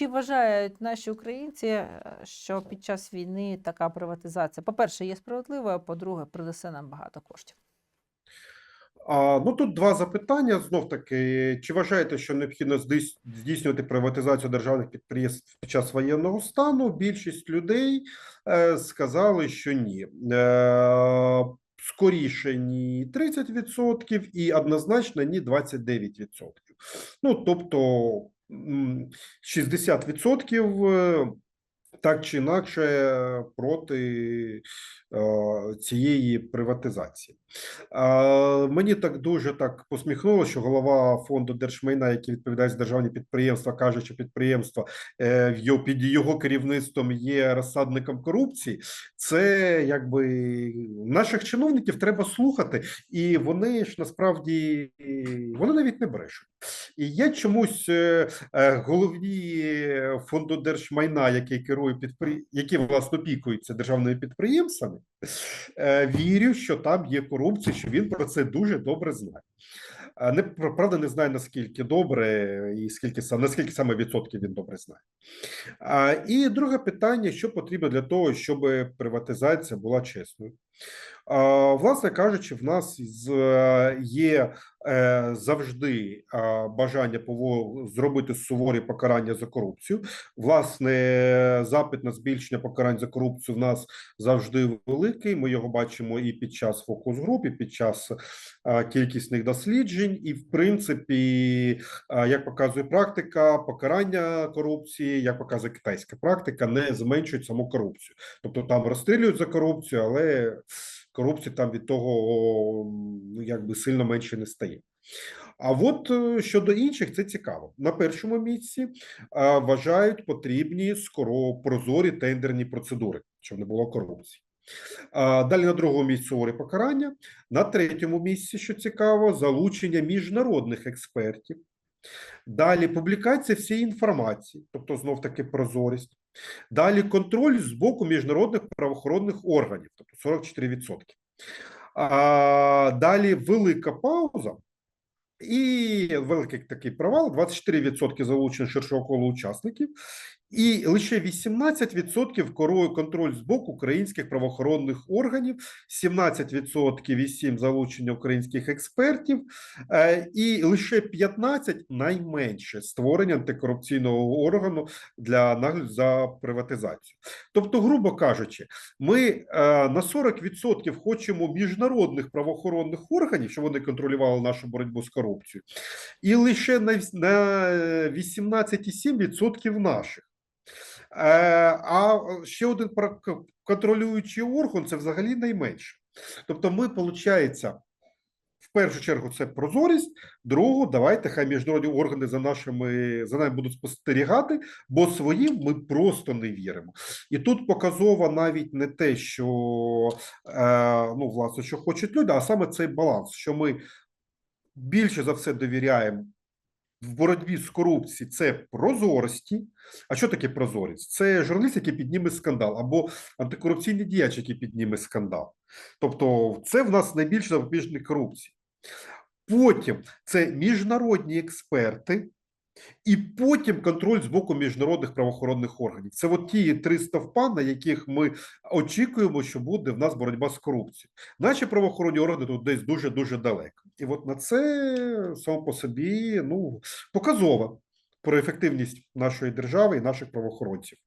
чи вважають наші українці, е, що під час війни така приватизація, по-перше, є справедливою, а по-друге, принесе нам багато коштів? А, ну тут два запитання. Знов таки, чи вважаєте, що необхідно здійснювати приватизацію державних підприємств під час воєнного стану? Більшість людей е, сказали, що ні. Е, скоріше ні 30% і однозначно ні 29%. Ну тобто 60% е, так чи інакше проти е, цієї приватизації. Мені так дуже так посміхнулося, що голова фонду держмайна, який відповідає за державні підприємства, каже, що підприємство е, під його керівництвом є розсадником корупції. Це якби наших чиновників треба слухати, і вони ж насправді вони навіть не брешуть. І я чомусь е, е, головні фонду держмайна, який керує підпри... які власне опікуються державними підприємствами, е, вірю, що там є корупція, що він про це дуже добре знає. Не правда, не знаю наскільки добре і скільки наскільки саме відсотків він добре знає. А, і друге питання: що потрібно для того, щоб приватизація була чесною? Власне кажучи, в нас є е, завжди бажання зробити суворі покарання за корупцію. Власне, запит на збільшення покарань за корупцію в нас завжди великий. Ми його бачимо і під час фокус груп, і під час кількісних досліджень. І, в принципі, як показує практика, покарання корупції, як показує китайська практика, не зменшують саму корупцію. Тобто там розстрілюють за корупцію, але корупції там від того ну, якби сильно менше не стає. А от е, щодо інших, це цікаво. На першому місці а, вважають потрібні скоро прозорі тендерні процедури, щоб не було корупції. А, далі на другому місці суворі покарання. На третьому місці, що цікаво, залучення міжнародних експертів. Далі публікація всієї інформації, тобто знов таки прозорість. Далі контроль з боку міжнародних правоохоронних органів, тобто 44%. А, далі велика пауза і великий такий провал: 24% залучено ширшого колу учасників, і лише 18% корує контроль з боку українських правоохоронних органів, 17% і 7% залучення українських експертів, е, і лише 15% найменше створення антикорупційного органу для нагляду за приватизацію. Тобто, грубо кажучи, ми е, на 40% хочемо міжнародних правоохоронних органів, щоб вони контролювали нашу боротьбу з корупцією, і лише на 18,7% наших. Е, А ще один контролюючий орган це взагалі найменше. Тобто, ми, виходить, в першу чергу це прозорість, другу, давайте хай міжнародні органи за нашими за нами будуть спостерігати, бо своїм ми просто не віримо. І тут показово навіть не те, що е, ну, власне, що хочуть люди, а саме цей баланс, що ми більше за все довіряємо в боротьбі з корупцією це прозорості. А що таке прозорість? Це журналіст, який підніме скандал, або антикорупційний діяч, який підніме скандал. Тобто, це в нас найбільш запобіжник корупції. Потім це міжнародні експерти, і потім контроль з боку міжнародних правоохоронних органів. Це от ті три стовпа, на яких ми очікуємо, що буде в нас боротьба з корупцією. Наші правоохоронні органи тут десь дуже дуже далеко. І от на це само по собі ну показово про ефективність нашої держави і наших правоохоронців.